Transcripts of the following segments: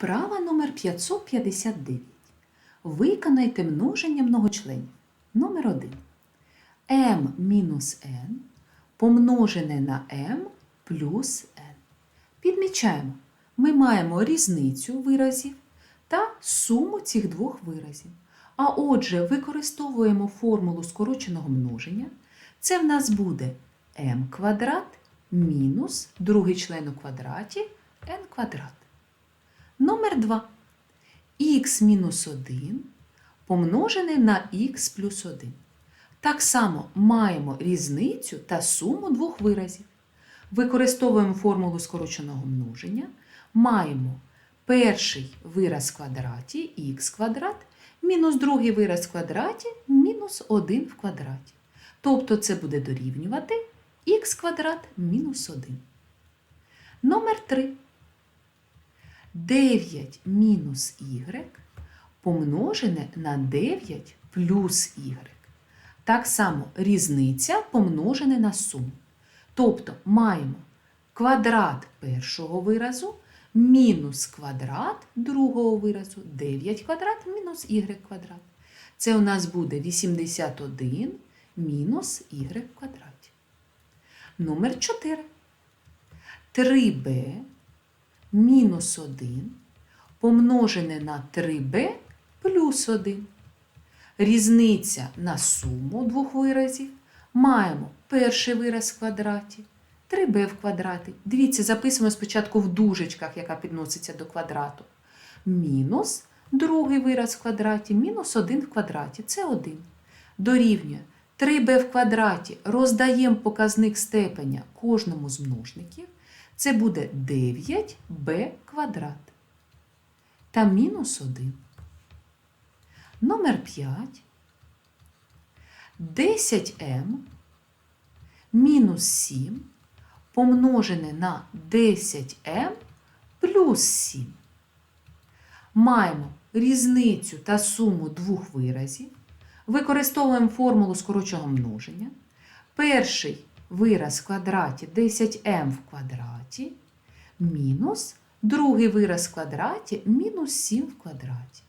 Вправа номер 559. Виконайте множення многочленів. Номер 1. m мінус n помножене на m плюс n. Підмічаємо, ми маємо різницю виразів та суму цих двох виразів. А отже, використовуємо формулу скороченого множення. Це в нас буде m квадрат мінус другий член у квадраті n квадрат. Номер 2. х мінус 1 помножене на х плюс 1. Так само маємо різницю та суму двох виразів. Використовуємо формулу скороченого множення. Маємо перший вираз в квадраті х квадрат, мінус другий вираз в квадраті мінус 1 в квадраті. Тобто це буде дорівнювати х квадрат мінус 1. Номер 3. 9 мінус y помножене на 9 плюс y. Так само різниця помножене на суму. Тобто маємо квадрат першого виразу мінус квадрат другого виразу 9 квадрат мінус y квадрат. Це у нас буде 81 мінус y в квадраті. Номер 4. 3b мінус 1 помножене на 3b плюс 1. Різниця на суму двох виразів. Маємо перший вираз в квадраті, 3b в квадраті. Дивіться, записуємо спочатку в дужечках, яка підноситься до квадрату. Мінус другий вираз в квадраті, мінус 1 в квадраті. Це 1. Дорівнює 3b в квадраті. Роздаємо показник степеня кожному з множників. Це буде 9b квадрат та мінус 1. Номер 5. 10m мінус 7 помножене на 10m плюс 7. Маємо різницю та суму двох виразів. Використовуємо формулу скороченого множення. Перший вираз в квадраті 10m в квадраті мінус другий вираз в квадраті мінус 7 в квадраті.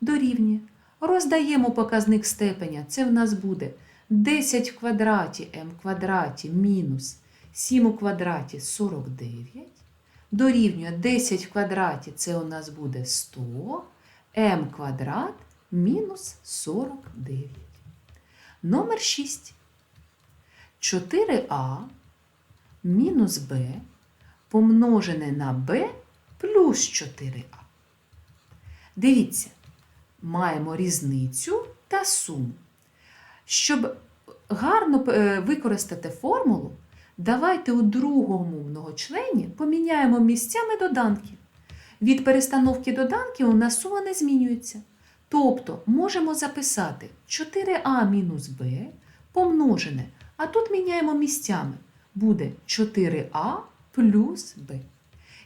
Дорівнює. Роздаємо показник степеня. Це в нас буде 10 в квадраті m в квадраті мінус 7 у квадраті 49. Дорівнює 10 в квадраті це у нас буде 100 m квадрат мінус 49. Номер 6. 4а мінус b помножене на b плюс 4а. Дивіться, маємо різницю та суму. Щоб гарно е, використати формулу, давайте у другому многочлені поміняємо місцями доданків. Від перестановки доданків у нас сума не змінюється. Тобто можемо записати 4а мінус b помножене, а тут міняємо місцями. Буде 4а плюс b.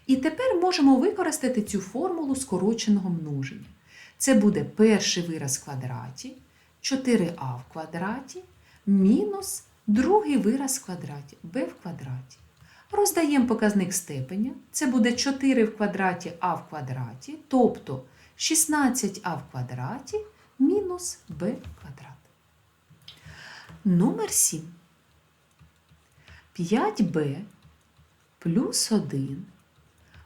І тепер можемо використати цю формулу скороченого множення. Це буде перший вираз в квадраті, 4а в квадраті, мінус другий вираз в квадраті, b в квадраті. Роздаємо показник степеня. Це буде 4 в квадраті а в квадраті, тобто 16а в квадраті мінус b в квадрат. Номер 7. 5b плюс 1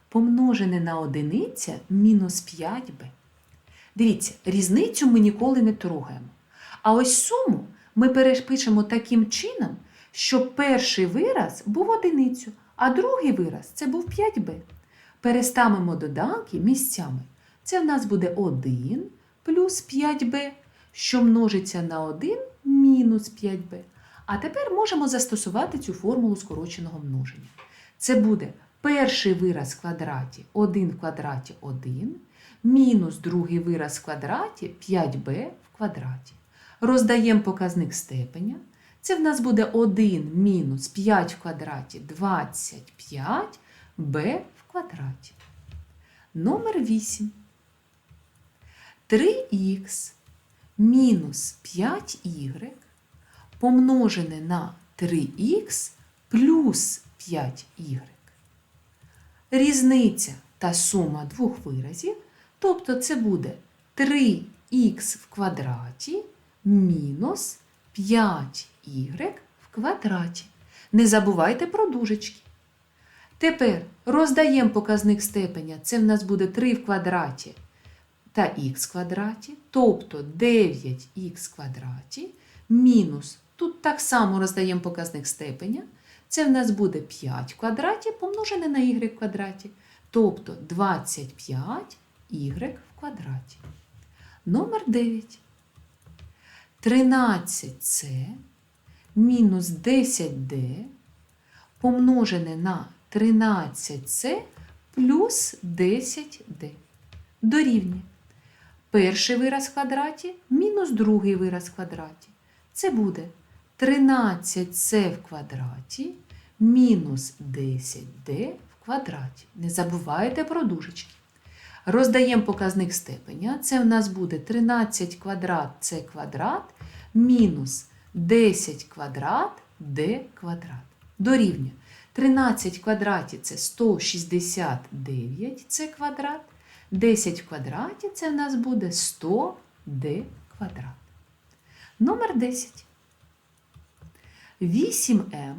помножене на одиниця мінус 5b. Дивіться, різницю ми ніколи не трогаємо. А ось суму ми перепишемо таким чином, щоб перший вираз був одиницю, а другий вираз це був 5b. Переставимо доданки місцями. Це в нас буде 1 плюс 5b, що множиться на 1 мінус 5b. А тепер можемо застосувати цю формулу скороченого множення. Це буде перший вираз в квадраті 1 в квадраті 1, мінус другий вираз в квадраті 5b в квадраті. Роздаємо показник степеня. Це в нас буде 1 мінус 5 в квадраті 25 b в квадраті. Номер 8. 3х мінус 5y помножене на 3х плюс 5y. Різниця та сума двох виразів, тобто це буде 3х в квадраті мінус 5y в квадраті. Не забувайте про дужечки. Тепер роздаємо показник степеня. Це в нас буде 3 в квадраті та х в квадраті, тобто 9х в квадраті мінус. Тут так само роздаємо показник степеня. Це в нас буде 5 в квадраті помножене на y в квадраті, тобто 25y в квадраті. Номер 9. 13c мінус 10d помножене на 13c плюс 10d дорівнює. Перший вираз в квадраті мінус другий вираз в квадраті. Це буде 13c в квадраті мінус 10d в квадраті. Не забувайте про дужечки. Роздаємо показник степеня. Це в нас буде 13 квадрат це квадрат мінус 10 квадрат d квадрат. Дорівнює. 13 в квадраті це 169 це квадрат. 10 в квадраті це в нас буде 100d квадрат. Номер 10. 8m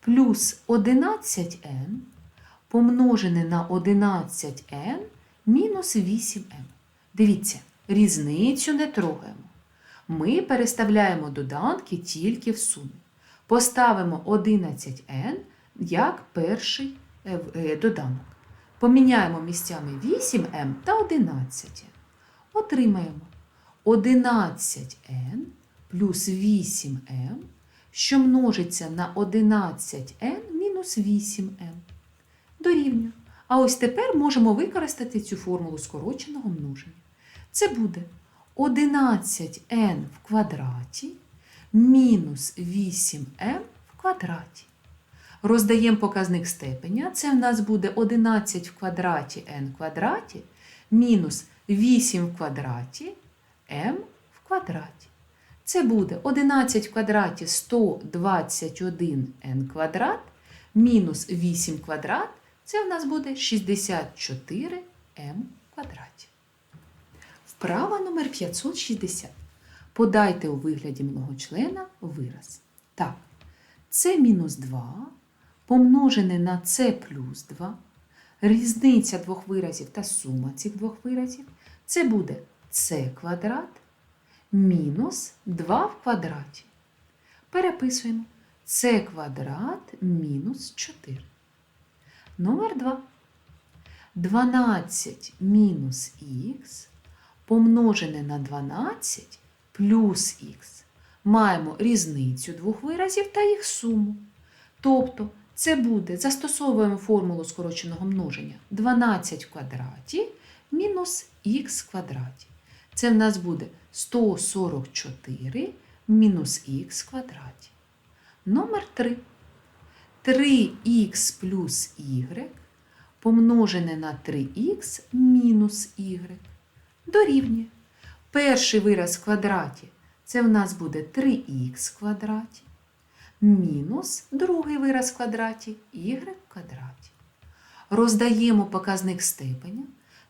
плюс 11n помножене на 11n мінус 8m. Дивіться, різницю не трогаємо. Ми переставляємо доданки тільки в сумі. Поставимо 11n як перший е, е, доданок. Поміняємо місцями 8m та 11. Отримаємо 11n плюс 8m, що множиться на 11n мінус 8m. Дорівнює. А ось тепер можемо використати цю формулу скороченого множення. Це буде 11n в квадраті мінус 8m в квадраті. Роздаємо показник степеня. Це в нас буде 11 в квадраті n в квадраті мінус 8 в квадраті m в квадраті. Це буде 11 в квадраті 121n квадрат мінус 8 квадрат. Це в нас буде 64m в квадраті. Вправа номер 560. Подайте у вигляді многочлена вираз. Так, це мінус 2 помножене на c плюс 2. Різниця двох виразів та сума цих двох виразів. Це буде c квадрат мінус 2 в квадраті. Переписуємо c квадрат мінус 4. Номер 2. 12 мінус х помножене на 12 плюс х. Маємо різницю двох виразів та їх суму. Тобто це буде, застосовуємо формулу скороченого множення 12 в квадраті мінус х в квадраті. Це в нас буде 144 мінус х в квадраті. Номер 3. 3х плюс y помножене на 3х мінус y дорівнює. Перший вираз в квадраті це в нас буде 3х в квадраті мінус другий вираз в квадраті y в квадраті. Роздаємо показник степеня.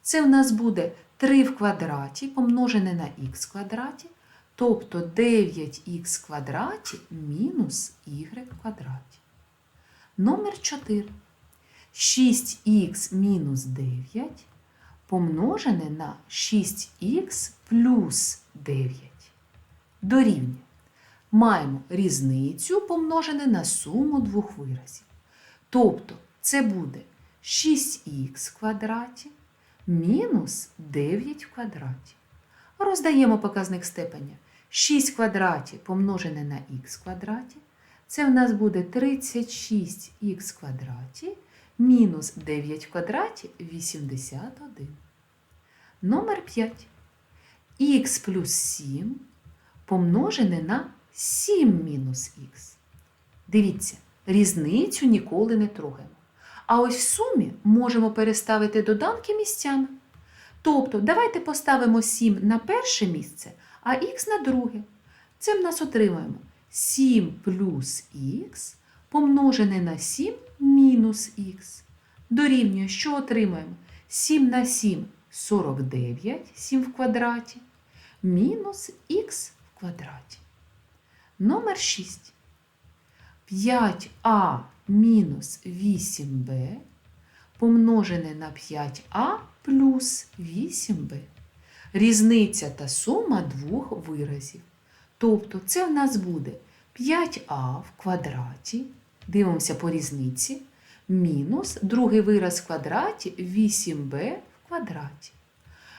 Це в нас буде 3 в квадраті помножене на х квадраті, тобто 9х в квадраті мінус y в квадраті. Номер 4. 6х мінус 9 помножене на 6х плюс 9 дорівнює. Маємо різницю помножене на суму двох виразів. Тобто це буде 6х в квадраті мінус 9 в квадраті. Роздаємо показник степеня. 6 в квадраті помножене на х в квадраті. Це в нас буде 36х в квадраті мінус 9 в квадраті 81. Номер 5. х плюс 7 помножене на 7 мінус х. Дивіться, різницю ніколи не трогаємо. А ось в сумі можемо переставити доданки місцями. Тобто, давайте поставимо 7 на перше місце, а х на друге. Це в нас отримаємо 7 плюс х помножене на 7 мінус х Дорівнює, що отримаємо? 7 на 7 49, 7 в квадраті, мінус х в квадраті. Номер 6. 5а мінус 8b помножене на 5а плюс 8b. Різниця та сума двох виразів. Тобто це в нас буде 5а в квадраті, дивимося по різниці, мінус другий вираз в квадраті 8b в квадраті.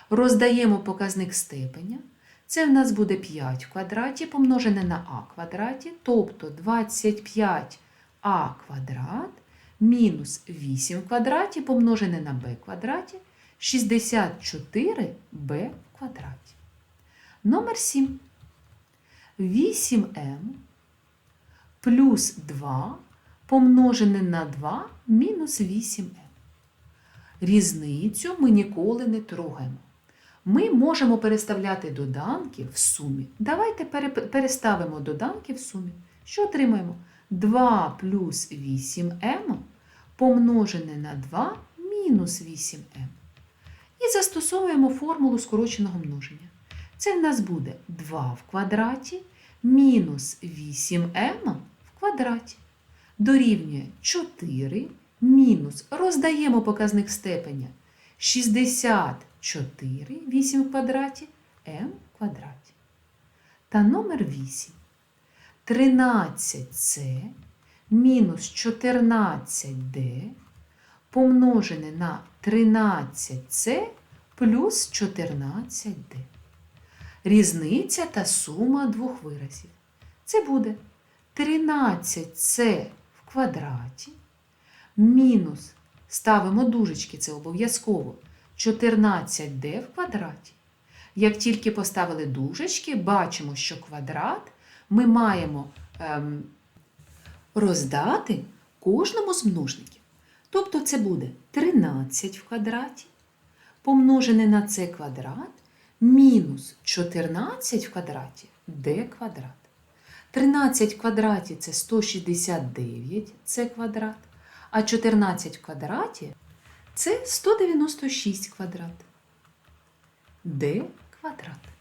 Роздаємо показник степеня. Це в нас буде 5 в квадраті помножене на а квадраті, тобто 25а квадрат мінус 8 в квадраті помножене на b квадраті 64b в квадраті. Номер 7. 8m плюс 2 помножене на 2 мінус 8m. Різницю ми ніколи не трогаємо. Ми можемо переставляти доданки в сумі. Давайте переставимо доданки в сумі. Що отримаємо? 2 плюс 8m помножене на 2 мінус 8m. І застосовуємо формулу скороченого множення. Це в нас буде 2 в квадраті мінус 8m в квадраті. Дорівнює 4 мінус. Роздаємо показник степеня 64, 8 в квадраті, m в квадраті. Та номер 8. 13c мінус 14d помножене на 13c плюс 14d. Різниця та сума двох виразів. Це буде 13c в квадраті мінус, ставимо дужечки, це обов'язково, 14d в квадраті. Як тільки поставили дужечки, бачимо, що квадрат ми маємо ем, роздати кожному з множників. Тобто це буде 13 в квадраті помножене на c квадрат мінус 14 в квадраті d квадрат. 13 в квадраті це 169 c квадрат, а 14 в квадраті це 196 квадрат. d квадрат.